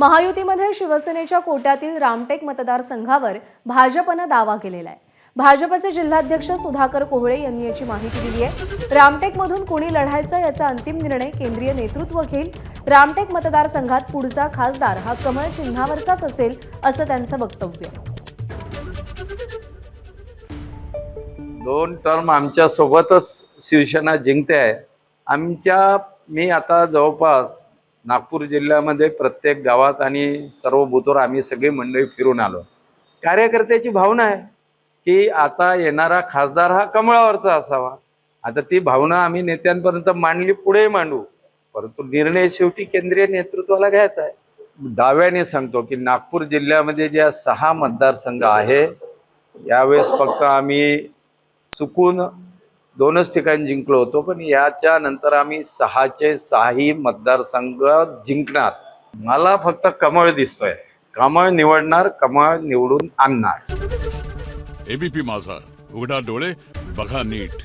महायुतीमध्ये शिवसेनेच्या कोट्यातील रामटेक मतदारसंघावर भाजपनं दावा केलेला आहे. भाजपचे जिल्हाध्यक्ष सुधाकर कोहळे यांनी याची माहिती दिली आहे. रामटेकमधून कोणी लढायचं याचा अंतिम निर्णय केंद्रीय नेतृत्व घेईल? रामटेक मतदारसंघात पुढचा खासदार हा कमळ चिन्हावरचाच असेल असं त्यांचं वक्तव्य. दोन टर्म आमच्या सोबतच शिवसेना जिंकते आहे. आमच्या मी आता जवळपास नागपूर जिल्ह्यामध्ये प्रत्येक गावात आणि सर्व बुथवर आम्ही सगळी मंडळी फिरून आलो. कार्यकर्त्याची भावना आहे की आता येणारा खासदार हा कमळावरचा असावा. आता ती भावना आम्ही नेत्यांपर्यंत मांडली पुढे मांडू. परंतु निर्णय शेवटी केंद्रीय नेतृत्वाला घ्यायचा आहे. दाव्याने सांगतो की नागपूर जिल्ह्यामध्ये ज्या सहा मतदारसंघ आहे यावेळेस फक्त आम्ही चुकून दोनच ठिकाणी जिंकलो होतो पण याच्या नंतर आम्ही सहाचे सहाही मतदारसंघ जिंकणार. मला फक्त कमळ दिसतोय. कमळ निवडणार कमळ निवडून आणणार. एबीपी माझा. उघडा डोळे बघा नीट.